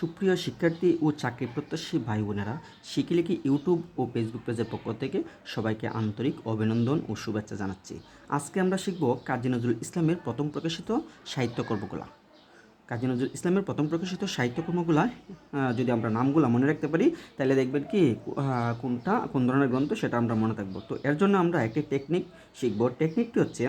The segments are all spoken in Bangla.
সুপ্রিয় শিক্ষার্থী ও চাকরি প্রত্যাশী ভাই বোনেরা শিখিলে কি ইউটিউব ও ফেসবুক পেজের পক্ষ থেকে সবাইকে আন্তরিক অভিনন্দন ও শুভেচ্ছা জানাচ্ছি। আজকে আমরা শিখব কাজী নজরুল ইসলামের প্রথম প্রকাশিত সাহিত্যকর্মগুলা কাজী নজরুল ইসলামের প্রথম প্রকাশিত সাহিত্যকর্মগুলা যদি আমরা নামগুলো মনে রাখতে পারি, তাহলে দেখবেন কি কোনটা, কোন ধরনের গ্রন্থ সেটা আমরা মনে থাকব। তো এর জন্য আমরা একটি টেকনিক শিখব। টেকনিকটি হচ্ছে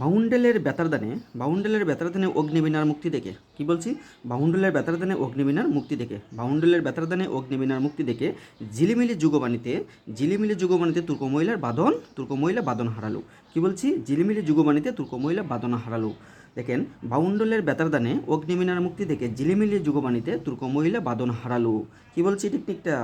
বাউন্ডেলের বেতারদানে বাউন্ডেলের বেতারদানে অগ্নিবীণার মুক্তি দেখে। কি বলছি? বাউন্ডেলের বেতারদানে অগ্নিবীণার মুক্তি দেখে। বাউন্ডেলের বেতারদানে অগ্নিবীণার মুক্তি দেখে ঝিলিমিলি যুগবাণীতে ঝিলিমিলি যুগবাণীতে তুর্ক মহিলার বাদন তুর্ক মহিলা বাদন হারালো। কি বলছি? ঝিলিমিলি যুগবাণীতে তুর্ক মহিলা বাদন হারালো। দেখেন, বাউন্ডলের বেতারদানে অগ্নিবীণার মুক্তি দেখে ঝিলিমিলি যুগবাণীতে তুর্ক মহিলা বাদন হারালো। কি বলছি টেকনিকটা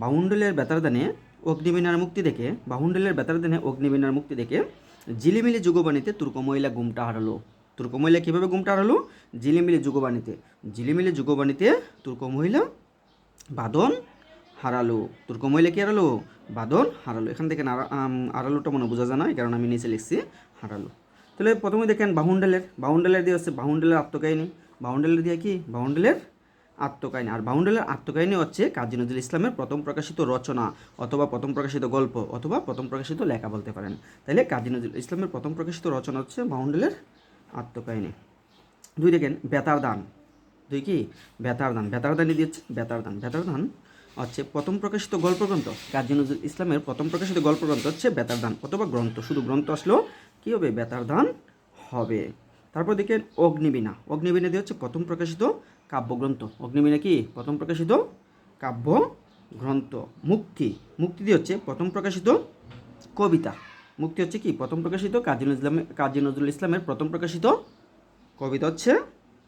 বাউন্ডলের বেতারদানে অগ্নিবীণার মুক্তি দেখে বাউন্ডলের বেতারদানে অগ্নিবীণার মুক্তি দেখে ঝিলিমিলি যুগবাণীতে তুর্ক মহিলা গুমটা হারালো। তুর্ক মহিলা কীভাবে গুমটা হারালো? ঝিলিমিলি যুগবাণীতে। ঝিলিমিলি যুগবাণীতে তুর্ক মহিলা বাদন হারালো। তুর্ক মহিলা কি হারালো? বাদন হারালো। এখান থেকে হারালোটা মনে বোঝা যায় না কারণে আমি নিচে লিখছি, হারালো। তাহলে প্রথমে দেখেন বাহুন্ডালের। বাহুন্ডালের দিয়ে হচ্ছে বাহুন্ডালের আত্মকাহিনী। বাহুন্ডালের দিয়ে কি? বাহুন্ডালের আত্মকাহিনী। আর বাউন্ডালের আত্মকাহিনী হচ্ছে কাজী নজরুল ইসলামের প্রথম প্রকাশিত রচনা অথবা প্রথম প্রকাশিত গল্প অথবা প্রথম প্রকাশিত লেখা বলতে পারেন। তাহলে কাজী নজরুল ইসলামের প্রথম প্রকাশিত রচনা হচ্ছে বাউন্ডেলের আত্মকাহিনী। দুই দেখেন, বেতার দান। দুই কি? বেতার দান। বেতার দানই দিচ্ছে বেতার দান। বেতার দান হচ্ছে প্রথম প্রকাশিত গল্পগ্রন্থ। কাজী নজরুল ইসলামের প্রথম প্রকাশিত গল্পগ্রন্থ হচ্ছে বেতার দান অথবা গ্রন্থ। শুধু গ্রন্থ আসলেও কী হবে? বেতার দান হবে। তারপর দেখেন, অগ্নিবীণা। অগ্নিবীণা দিয়ে হচ্ছে প্রথম প্রকাশিত কাব্যগ্রন্থ। অগ্নিবীণা কি? প্রথম প্রকাশিত কাব্য গ্রন্থ মুক্তি। মুক্তি দিয়ে হচ্ছে প্রথম প্রকাশিত কবিতা। মুক্তি হচ্ছে কি? প্রথম প্রকাশিত কাজী নজরুল কাজী নজরুল ইসলামের প্রথম প্রকাশিত কবিতা হচ্ছে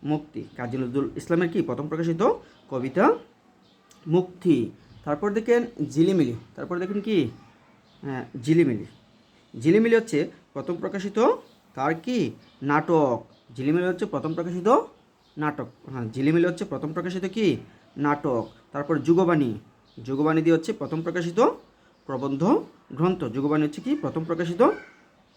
মুক্তি। কাজী নজরুল ইসলামের কি? প্রথম প্রকাশিত কবিতা মুক্তি। তারপর দেখেন ঝিলিমিলি। তারপর দেখেন কি? হ্যাঁ ঝিলিমিলি। ঝিলিমিলি হচ্ছে প্রথম প্রকাশিত তার কি? নাটক। ঝিলিমিলি হচ্ছে প্রথম প্রকাশিত নাটক। হ্যাঁ ঝিলিমিলি হচ্ছে প্রথম প্রকাশিত কি? নাটক। তারপর যুগবাণী। যুগবাণী দিয়ে হচ্ছে প্রথম প্রকাশিত প্রবন্ধ গ্রন্থ। যুগবাণী হচ্ছে কি? প্রথম প্রকাশিত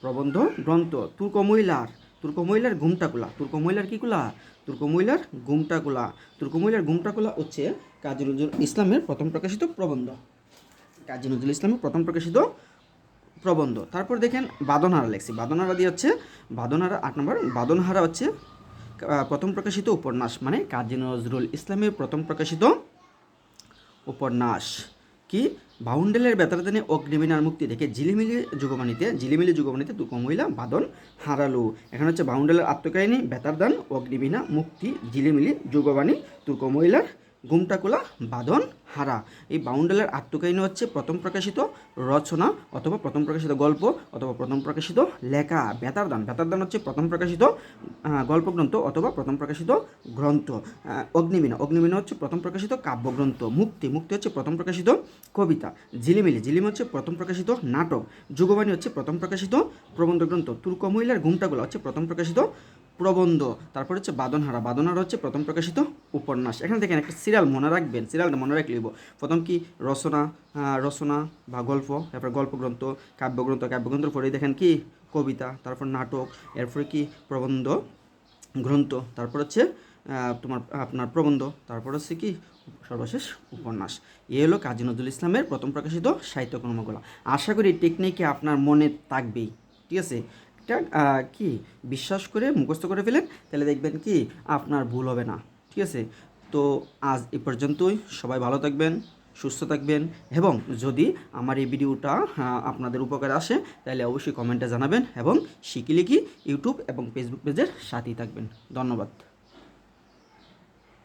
প্রবন্ধ গ্রন্থ। তুর্ক মহিলার তুর্ক মহিলার ঘুমটাকুলা। তুর্ক মহিলার কি কুলা? তুর্ক মহিলার ঘুমটাকুলা। তুর্ক মহিলার ঘুমটাকুলা হচ্ছে কাজী নজরুল ইসলামের প্রথম প্রকাশিত প্রবন্ধ। কাজী নজরুল ইসলামের প্রথম প্রকাশিত প্রবন্ধ। তারপর দেখেন বাদনহারা লেখছি। বাদনহারা দিয়ে হচ্ছে, বাদনহারা আট নম্বর, বাদনহারা হচ্ছে প্রথম প্রকাশিত উপন্যাস মানে কাজী নজরুল ইসলামের প্রথম প্রকাশিত উপন্যাস। কি? বাউন্ডেলের বেতারদানে অগ্নিবীণার মুক্তি দেখে ঝিলিমিলি যুগমণিতে ঝিলিমিলি যুগমণিতে দুঃখ মহিলা, বাদন, হারালো। এখানে হচ্ছে বাউন্ডেলের আত্মকাহিনী বেতারদান অগ্নিবীণা, মুক্তি, ঝিলিমিলি, যুগবাণী তুর্ক মহিলার গুমটাকুলা বাদন হারা। এই বাউন্ডেলের আত্মকাহিনী হচ্ছে প্রথম প্রকাশিত রচনা অথবা প্রথম প্রকাশিত গল্প অথবা প্রথম প্রকাশিত লেখা। বেতারদান। বেতারদান হচ্ছে প্রথম প্রকাশিত গল্পগ্রন্থ অথবা প্রথম প্রকাশিত গ্রন্থ। আহ, অগ্নিবীণা। অগ্নিবীণা হচ্ছে প্রথম প্রকাশিত কাব্যগ্রন্থ। মুক্তি। মুক্তি হচ্ছে প্রথম প্রকাশিত কবিতা। ঝিলিমিলি। ঝিলিমি হচ্ছে প্রথম প্রকাশিত নাটক। যুগবাণী হচ্ছে প্রথম প্রকাশিত প্রবন্ধ গ্রন্থ তুর্ক মহিলার ঘুমটাগুলো হচ্ছে প্রথম প্রকাশিত প্রবন্ধ, তারপর হচ্ছে বাদনহারা। বাদনহারা হচ্ছে প্রথম প্রকাশিত উপন্যাস। এখানে দেখেন একটা সিরিয়াল মনে রাখবেন, সিরিয়ালটা মনে রাখলে প্রথম কি? রচনা রচনা বা গল্প, তারপর গল্পগ্রন্থ, কাব্যগ্রন্থ, কাব্যগ্রন্থের পরেই দেখেন কি? কবিতা, তারপর নাটক, এরপরে কি? প্রবন্ধ, গ্রন্থ, তারপর হচ্ছে তোমার, আপনার প্রবন্ধ, তারপর হচ্ছে কি? সর্বশেষ উপন্যাস। এ হলো কাজী নজরুল ইসলামের প্রথম প্রকাশিত সাহিত্যকর্মগুলো আশা করি টেকনিকে আপনার মনে থাকবেই, ঠিক আছে? আহ, কি বিশ্বাস করে মুখস্থ করে ফেলেন তাহলে দেখবেন কি আপনার ভুল হবে না ঠিক আছে? তো আজ এ পর্যন্তই সবাই ভালো থাকবেন সুস্থ থাকবেন এবং যদি আমার এই ভিডিওটা আপনাদের উপকারে আসে তাহলে অবশ্যই কমেন্টে জানাবেন এবং শিখিলিকি ইউটিউব এবং ফেসবুক পেজের সাথেই থাকবেন ধন্যবাদ।